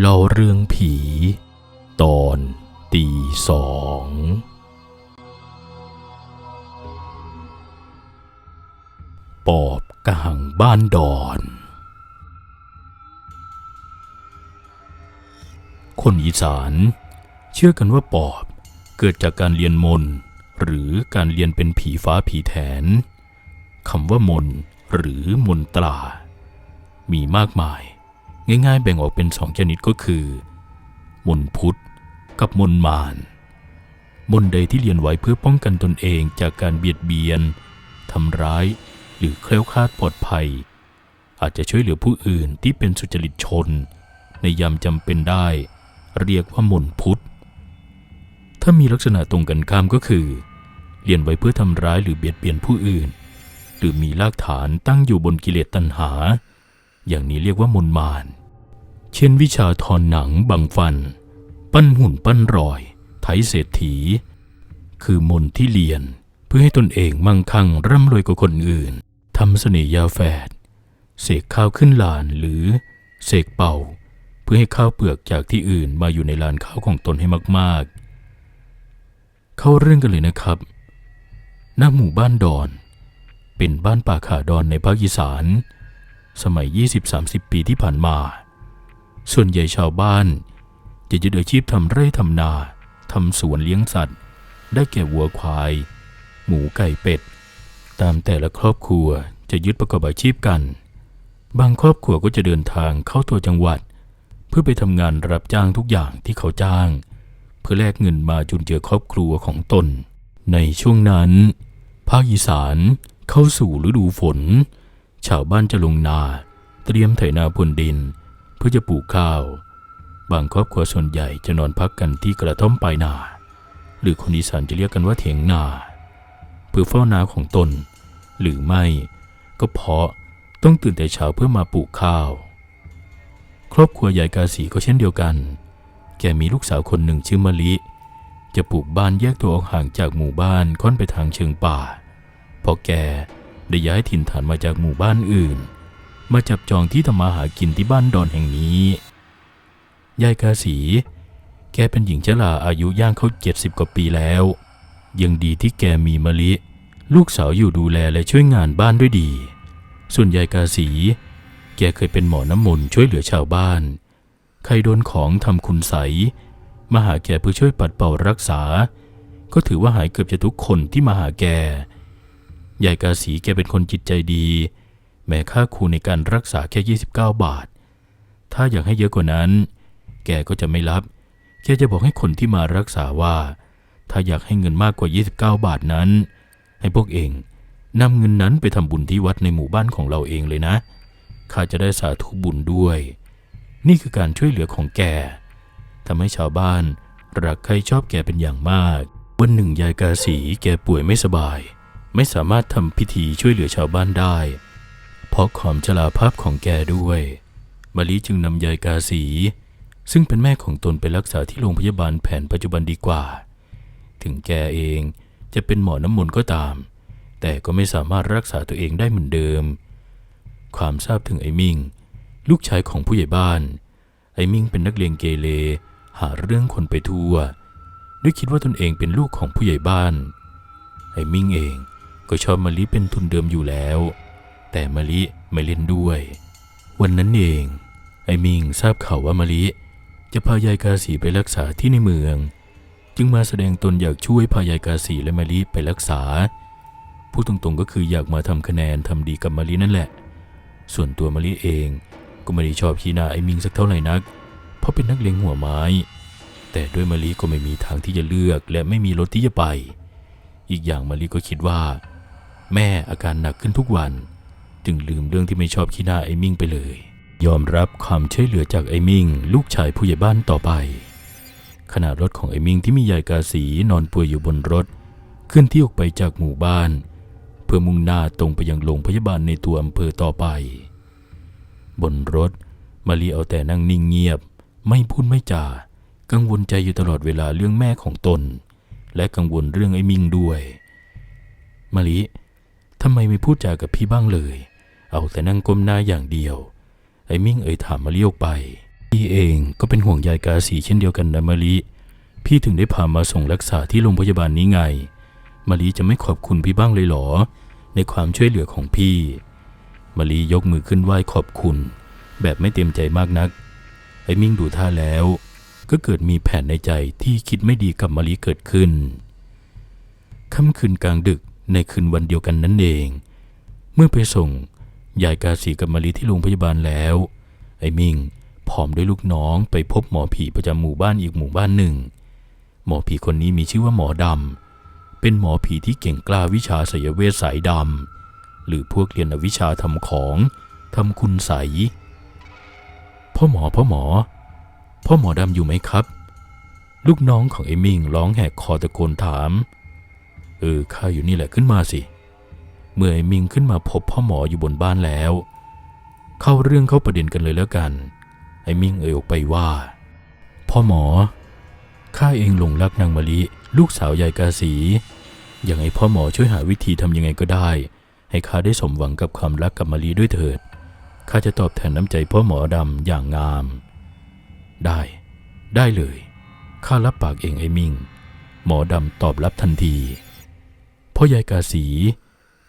เล่าเรื่องผี ตอนตีสอง ปอบกลางบ้านดอน คนอีสาน เชื่อกันว่าปอบเกิดจากการเรียนมนหรือการเรียนเป็นผีฟ้าผีแถนคำว่ามนหรือมนตรา มีมากมาย ง่ายๆ แบ่งออกเป็นสองชนิดก็คือ มนพุทธกับมนมารมนใดที่เรียนไว้เพื่อป้องกันตนเองจากการเบียดเบียนทำร้าย หรือเคล้วคลาดปลอดภัย อาจจะช่วยเหลือผู้อื่นที่เป็นสุจริตชน ในยามจำเป็นได้ เรียกว่ามนพุทธถ้ามีลักษณะตรงกันข้ามก็คือ เรียนไว้เพื่อทำร้ายหรือเบียดเบียนผู้อื่น หรือมีรากฐานตั้งอยู่บนกิเลสตัณหา อย่างนี้เรียกว่ามนมารเช่นวิชาทอนหนังบังฟัน ปั้นหุ่นปั้นรอย ไถเศรษฐี คือมนที่เรียน เพื่อให้ตนเองมั่งคั่งร่ำรวยกว่าคนอื่นทำเสน่หยาแฝด เสกข้าวขึ้นลานหรือเสกเป่า เพื่อให้ข้าวเปลือกจากที่อื่นมาอยู่ในลานข้าวของตนให้มากๆ เข้าเรื่องกันเลยนะครับหน้าหมู่บ้านดอน เป็นบ้านป่าขาดอนในภาคอีสาน สมัย 20-30 ปีที่ผ่านมา ส่วนใหญ่ชาวบ้าน จะยึดอาชีพทำไร่ทำนาทำสวนเลี้ยงสัตว์ ได้แก่วัวควาย หมูไก่เป็ด ตามแต่ละครอบครัวจะยึดประกอบอาชีพกัน บางครอบครัวก็จะเดินทางเข้าตัวจังหวัด เพื่อไปทำงานรับจ้างทุกอย่างที่เขาจ้าง เพื่อแลกเงินมาจุนเจือครอบครัวของตน ในช่วงนั้น ภาคอีสานเข้าสู่ฤดูฝน ชาวบ้านจะลงนาเตรียมไถนาพนดิน เพื่อจะปลูกข้าว บางครอบครัวส่วนใหญ่จะนอนพักกันที่กระท่อมปลายนา หรือคนอีสานจะเรียกกันว่าเถียงนา เพื่อเฝ้านาของตน หรือไม่ ก็เพราะต้องตื่นแต่เช้าเพื่อมาปลูกข้าว ครอบครัวใหญ่กาสีก็เช่นเดียวกัน แกมีลูกสาวคนหนึ่งชื่อมะลิ จะปลูกบ้านแยกตัวออกห่างจากหมู่บ้านค่อนไปทางเชิงป่าพอแก ได้ย้ายถิ่นฐานมาจากหมู่บ้านอื่น มาจับจองที่ทำมาหากินที่บ้านดอนแห่งนี้ ยายกาสีแกเป็นหญิงชราอายุย่างเข้าเจ็ดสิบกว่าปีแล้ว ยังดีที่แกมีมะลิ ลูกสาวอยู่ดูแลและช่วยงานบ้านด้วยดี ส่วนยายกาสี แกเคยเป็นหมอน้ำมนต์ช่วยเหลือชาวบ้าน ใครโดนของทำคุณใสมาหาแกเพื่อช่วยปัดเป่ารักษา ก็ถือว่าหายเกือบจะทุกคนที่มาหาแก ยายกาสีแกเป็นคนจิตใจดี แม้ค่าครูในการรักษาแค่ 29 บาท ถ้าอยากให้เยอะกว่านั้น แกก็จะไม่รับ แกจะบอกให้คนที่มารักษาว่า ถ้าอยากให้เงินมากกว่า 29 บาทนั้น ให้พวกเองนำเงินนั้นไปทำบุญที่วัดในหมู่บ้านของเราเองเลยนะ ข้าจะได้สาธุบุญด้วย นี่คือการช่วยเหลือของแกทำให้ชาวบ้านรักใครชอบแกเป็นอย่างมาก วันหนึ่งยายกาสีแกป่วยไม่สบาย ไม่สามารถทำพิธีช่วยเหลือชาวบ้านได้ เพราะความชราภาพของแกด้วยมะลิจึงนำยายกาสี ซึ่งเป็นแม่ของตนไปรักษาที่โรงพยาบาลแผนปัจจุบันดีกว่า ถึงแกเองจะเป็นหมอน้ำมนต์ก็ตาม แต่ก็ไม่สามารถรักษาตัวเองได้เหมือนเดิม ความทราบถึงไอ้มิงลูกชายของผู้ใหญ่บ้าน ไอ้มิงเป็นนักเลงเกเรหาเรื่องคนไปทั่วด้วยคิดว่าตนเองเป็นลูกของผู้ใหญ่บ้าน ไอ้มิงเอง ก็ชอบมะลิเป็นทุนเดิมอยู่แล้ว แต่มะลิไม่เล่นด้วย วันนั้นเอง ไอ้มิงทราบข่าวว่ามะลิ จะพายายกาสีไปรักษาที่ในเมือง จึงมาแสดงตนอยากช่วยพายายกาสีและมะลิไปรักษา พูดตรงๆก็คืออยากมาทำคะแนนทำดีกับมะลินั่นแหละ ส่วนตัวมะลิเองก็ไม่ได้ชอบขี้หน้าไอ้มิงสักเท่าไหร่นัก เพราะเป็นนักเลงหัวไม้ แต่ด้วยมะลิก็ไม่มีทางที่จะเลือกและไม่มีรถที่จะไป อีกอย่างมะลิก็คิดว่า แม่อาการหนักขึ้นทุกวัน จึงลืมเรื่องที่ไม่ชอบขี้หน้าไอ้มิงไปเลย ยอมรับความช่วยเหลือจากไอ้มิงลูกชายผู้ใหญ่บ้านต่อไป ขณะรถของไอ้มิงที่มียายกาสีนอนป่วยอยู่บนรถเคลื่อนที่ออกไปจากหมู่บ้าน เพื่อมุ่งหน้าตรงไปยังโรงพยาบาลในตัวอำเภอต่อไป บนรถมารีเอาแต่นั่งนิ่งเงียบ ไม่พูดไม่จากังวลใจอยู่ตลอดเวลาเรื่องแม่ของตน และกังวลเรื่องไอ้มิงด้วยมารี ทำไมไม่พูดจากับพี่บ้างเลย เอาแต่นั่งก้มหน้าอย่างเดียว ไอ้มิ่งเอ่ยถามมารีออกไป พี่เองก็เป็นห่วงยายกาสีเช่นเดียวกันนะมะลิพี่ถึงได้พามาส่งรักษาที่โรงพยาบาลนี้ไงมะลิจะไม่ขอบคุณพี่บ้างเลยหรอ ในความช่วยเหลือของพี่มะลิยกมือขึ้นไหว้ขอบคุณ แบบไม่เต็มใจมากนัก ไอ้มิ่งดูท่าแล้ว ก็เกิดมีแผนในใจที่คิดไม่ดีกับมะลิเกิดขึ้น ค่ำคืนกลางดึก ในคืนวันเดียวกันนั่นเอง เมื่อไปส่งยายกาสีกับมะลิที่โรงพยาบาลแล้ว ไอ้มิงผอมด้วยลูกน้องไปพบหมอผีประจำหมู่บ้านอีกหมู่บ้านหนึ่ง หมอผีคนนี้มีชื่อว่าหมอดำเป็นหมอผีที่เก่งกล้าวิชาสยเวทสายดำหรือพวกเรียนวิชาทำของทำคุณใสพ่อหมอพ่อหมอ พ่อหมอดำอยู่ไหมครับ ลูกน้องของไอ้มิงร้องแหกคอตะโกนถาม เออข้าอยู่นี่แหละขึ้นมาสิ เมื่อไอ้มิงขึ้นมาพบพ่อหมออยู่บนบ้านแล้ว เข้าเรื่องเข้าประเด็นกันเลยแล้วกัน ไอ้มิงเอ่ยออกไปว่า พ่อหมอ ข้าเองหลงรักนางมะลิลูกสาวยายกาสีอยากให้พ่อหมอช่วยหาวิธีทำยังไงก็ได้ ให้ข้าได้สมหวังกับความรักกับมะลิด้วยเถิดข้าจะตอบแทนน้ำใจพ่อหมอดำอย่างงาม ได้ ได้เลย ข้ารับปากเองไอ้มิง หมอดำตอบรับทันที พ่อยายกาสี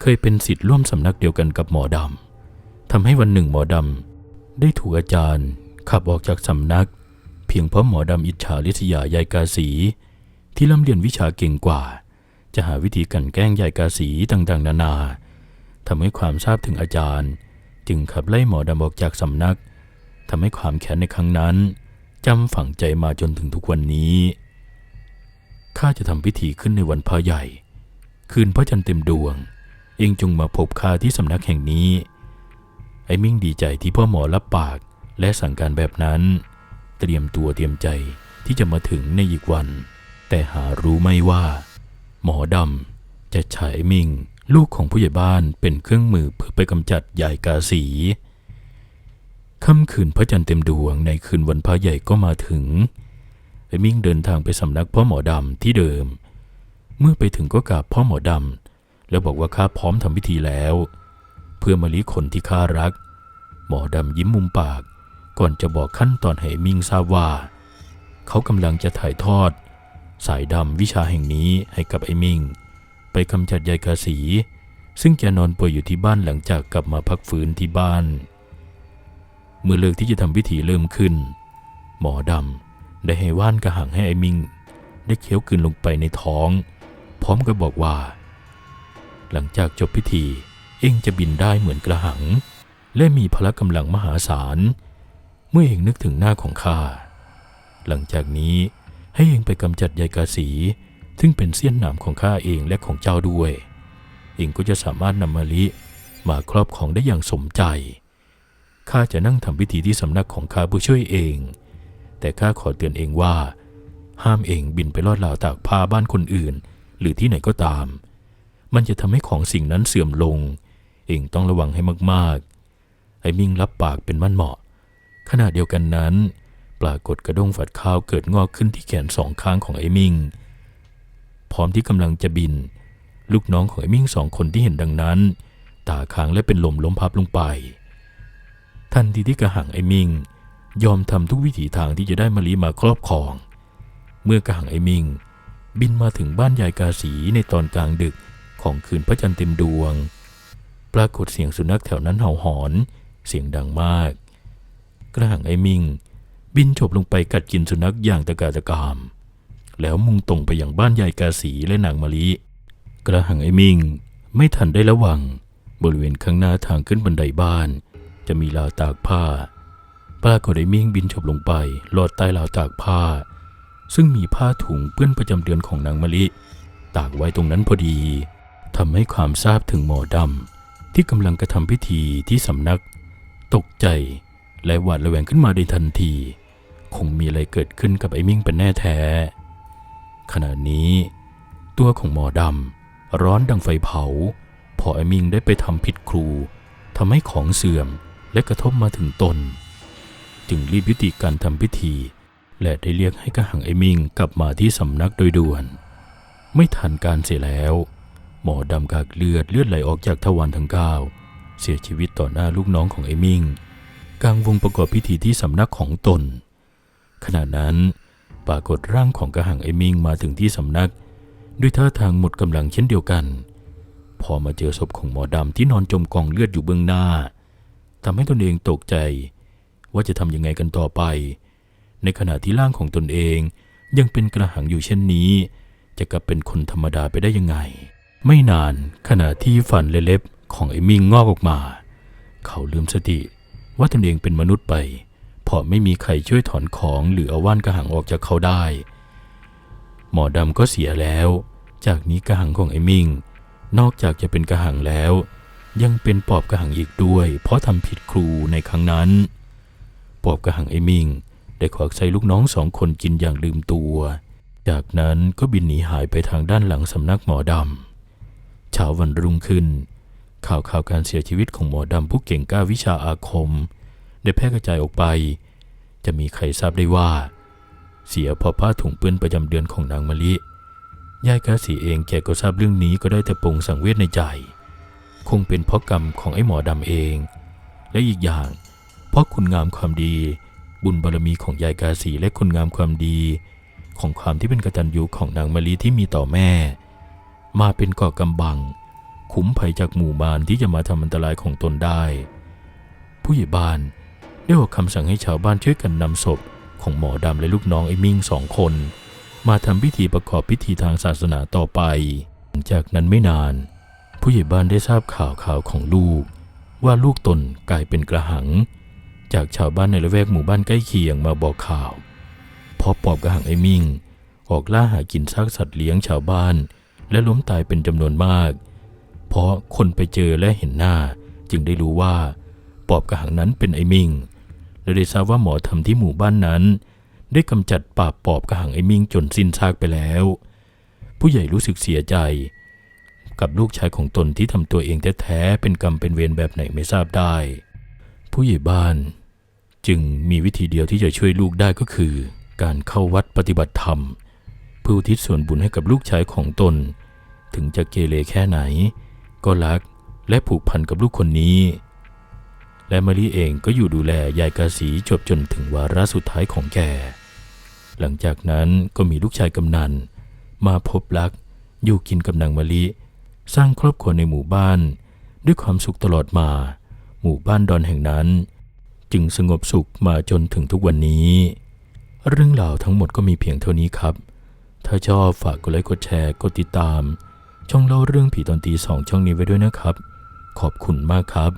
เคยเป็นสิทธิ์ร่วมสำนักเดียวกันกับหมอดำทำให้วันหนึ่งหมอดำได้ถูกอาจารย์ขับออกจากสำนัก เพียงเพราะหมอดำอิจฉาลิษยายายกาสีที่ร่ำเรียนวิชาเก่งกว่า จะหาวิธีกลันแกล้งยายกาสีต่างๆ นานาทำให้ความทราบถึงอาจารย์ จึงขับไล่หมอดำออกจากสำนักทำให้ความแค้นในครั้งนั้นจำฝังใจมาจนถึงทุกวันนี้ข้าจะทำพิธีขึ้นในวันพระใหญ่ คืนพระจันทร์เต็มดวง เองจงมาพบข้าที่สำนักแห่งนี้ ไอ้มิ่งดีใจที่พ่อหมอรับปากและสั่งการแบบนั้น เตรียมตัวเตรียมใจที่จะมาถึงในอีกวัน แต่หารู้ไม่ว่า หมอดำจะใช้มิ่งลูกของผู้ใหญ่บ้านเป็นเครื่องมือเพื่อไปกำจัดยายกาสีค่ำคืนพระจันทร์เต็มดวงในคืนวันพระใหญ่ก็มาถึงไอ้มิ่งเดินทางไปสำนักพ่อหมอดำที่เดิม เมื่อไปถึงก็กราบพ่อหมอดำแล้วบอกว่าข้าพร้อมทำพิธีแล้ว เพื่อมาลิคนที่ข้ารัก หมอดำยิ้มมุมปาก ก่อนจะบอกขั้นตอนให้มิงทราบว่า เขากำลังจะถ่ายทอด สายดำวิชาแห่งนี้ให้กับไอ้มิง ไปกำจัดยายกาสี ซึ่งแกนอนป่วยอยู่ที่บ้านหลังจากกลับมาพักฟื้นที่บ้าน เมื่อเลิกที่จะทำพิธีเริ่มขึ้น หมอดำได้ให้ว่านกระหังให้ไอ้มิง ได้เคี้ยวกลืนลงไปในท้อง พร้อมกับบอกว่า หลังจากจบพิธีเองจะบินได้เหมือนกระหัง และมีพละกำลังมหาศาล เมื่อเองนึกถึงหน้าของข้า หลังจากนี้ให้เองไปกำจัดยายกาสีซึ่งเป็นเสี้ยนหนามของข้าเองและของเจ้าด้วย เองก็จะสามารถนำมะลิมาครอบของได้อย่างสมใจ ข้าจะนั่งทำพิธีที่สำนักของข้าผู้ช่วยเอง แต่ข้าขอเตือนเองว่า ห้ามเองบินไปลอดลาวตากผ้าบ้านคนอื่น หรือที่ไหนก็ตาม มันจะทำให้ของสิ่งนั้นเสื่อมลง เองต้องระวังให้มากๆ ไอ้มิ่งรับปากเป็นมั่นเหมาะ ขณะเดียวกันนั้น ปรากฏกระด้งฝัดข้าวเกิดงอกขึ้นที่แขนสองข้างของไอ้มิ่ง พร้อมที่กำลังจะบิน ลูกน้องของไอ้มิ่งสองคนที่เห็นดังนั้น ตาค้างและเป็นลมล้มพับลงไป ทันทีที่กระหังไอ้มิงยอมทำทุกวิถีทางที่จะได้มะลิมาครอบครอง เมื่อกระหังไอ้มิง บินมาถึงบ้านยายกาสีในตอนกลางดึกของคืนพระจันทร์เต็มดวง ปรากฏเสียงสุนัขแถวนั้นเห่าหอน เสียงดังมาก กระหังไอ้มิง บินฉบลงไปกัดกินสุนัขอย่างตะกาตะกาม แล้วมุ่งตรงไปยังบ้านยายกาสีและนางมะลิ กระหังไอ้มิงไม่ทันได้ระวัง บริเวณข้างหน้าทางขึ้นบันไดบ้าน จะมีราวตากผ้า ปรากฏไอ้มิงบินฉบลงไปลอดใต้ราวตากผ้า ซึ่งมีผ้าถุงเปื้อนประจำเดือนของนางมะลิ ตากไว้ตรงนั้นพอดีทำให้ความทราบถึงหมอดำที่กำลังกระทำพิธีที่สำนัก ตกใจและหวาดระแวงขึ้นมาในทันที คงมีอะไรเกิดขึ้นกับไอ้มิ่งเป็นแน่แท้ ขณะนี้ ตัวของหมอดำร้อนดังไฟเผา พอไอ้มิงได้ไปทำผิดครูทำให้ของเสื่อมและกระทบมาถึงตน จึงรีบยุติการทำพิธี และได้เรียกให้กระหังไอมิงกลับมาที่สำนักโดยด่วน ไม่ทันการเสียแล้ว หมอดำกากเลือดเลือดไหลออกจากทวารทั้งเก้าเสียชีวิตต่อหน้าลูกน้องของไอมิงกลางวงประกอบพิธีที่สำนักของตน ขณะนั้นปรากฏร่างของกระหังไอมิงมาถึงที่สำนัก ด้วยท่าทางหมดกำลังเช่นเดียวกัน พอมาเจอศพของหมอดำที่นอนจมกองเลือดอยู่เบื้องหน้าทำให้ตนเองตกใจ ว่าจะทำยังไงกันต่อไป ในขณะที่ร่างของตนเองยังเป็นกระหังอยู่เช่นนี้ จะกลับเป็นคนธรรมดาไปได้ยังไง ไม่นานขณะที่ฟันแลเล็บของไอ้มิงงอกออกมา เขาลืมสติว่าตนเองเป็นมนุษย์ไป เพราะไม่มีใครช่วยถอนของหรือเอาว่านกระหังออกจากเขาได้ หมอดำก็เสียแล้ว จากนี้กระหังของไอ้มิงนอกจากจะเป็นกระหังแล้ว ยังเป็นปอบกระหังอีกด้วย เพราะทำผิดครูในครั้งนั้น ปอบกระหังไอ้มิง ได้ขวักใส่ลูกน้องสองคนกินอย่างลืมตัว จากนั้นก็บินหนีหายไปทางด้านหลังสำนักหมอดำเช้าวันรุ่งขึ้น ข่าวข่าวการเสียชีวิตของหมอดำผู้เก่งกล้าวิชาอาคม ได้แพร่กระจายออกไป จะมีใครทราบได้ว่า เสียเพอผ้าถุงเปื้อนประจำเดือนของนางมะลิยายกาสีเองแกก็ทราบเรื่องนี้ก็ได้แต่ปงสังเวชในใจ คงเป็นเพราะกรรมของไอ้หมอดำเอง และอีกอย่าง เพราะคุณงามความดี บุญบารมีของยายกาสีและคุณงามความดี ของความที่เป็นกตัญญูของนางมะลิที่มีต่อแม่ มาเป็นเกาะกำบัง คุ้มภัยจากหมู่บ้านที่จะมาทำอันตรายของตนได้ ผู้ใหญ่บ้านได้ออกคำสั่งให้ชาวบ้านช่วยกันนำศพของหมอดำและลูกน้องไอ้มิ่งสองคน มาทำพิธีประกอบพิธีทางศาสนาต่อไป หลังจากนั้นไม่นาน ผู้ใหญ่บ้านได้ทราบข่าวข่าวของลูก ว่าลูกตนกลายเป็นกระหัง จากชาวบ้านในละแวกหมู่บ้านใกล้เคียงมาบอกข่าวพอปอบกระหังไอ้มิ่ง ออกล่าหากินซากสัตว์เลี้ยงชาวบ้าน และล้มตายเป็นจำนวนมาก เพราะคนไปเจอและเห็นหน้า จึงได้รู้ว่า ปอบกระหังนั้นเป็นไอ้มิงและได้ทราบว่าหมอทำที่หมู่บ้านนั้น ได้กำจัดปราปอบกระหังไอ้มิงจนสิ้นซากไปแล้ว ผู้ใหญ่รู้สึกเสียใจ กับลูกชายของตนที่ทำตัวเองแท้ๆเป็นกรรมเป็นเวรแบบไหนไม่ทราบได้ ผู้ใหญ่บ้าน จึงมีวิธีเดียวที่จะช่วยลูกได้ก็คือ การเข้าวัดปฏิบัติธรรมเพื่อทิศส่วนบุญให้กับลูกชายของตน ถึงจะเกเรแค่ไหน ก็รักและผูกพันกับลูกคนนี้ และมารีเองก็อยู่ดูแลยายกาสีจบจนถึงวาระสุดท้ายของแกหลังจากนั้นก็มีลูกชายกำนันมาพบรักอยู่กินกับนางมะลิ สร้างครอบครัวในหมู่บ้าน ด้วยความสุขตลอดมา หมู่บ้านดอนแห่งนั้น จึงสงบสุขมาจนถึงทุกวันนี้ เรื่องราวทั้งหมดก็มีเพียงเท่านี้ครับ ถ้าชอบฝากกดไลค์กดแชร์กดติดตาม ช่องเล่าเรื่องผีตอนตีสองช่องนี้ไว้ด้วยนะครับ ขอบคุณมากครับ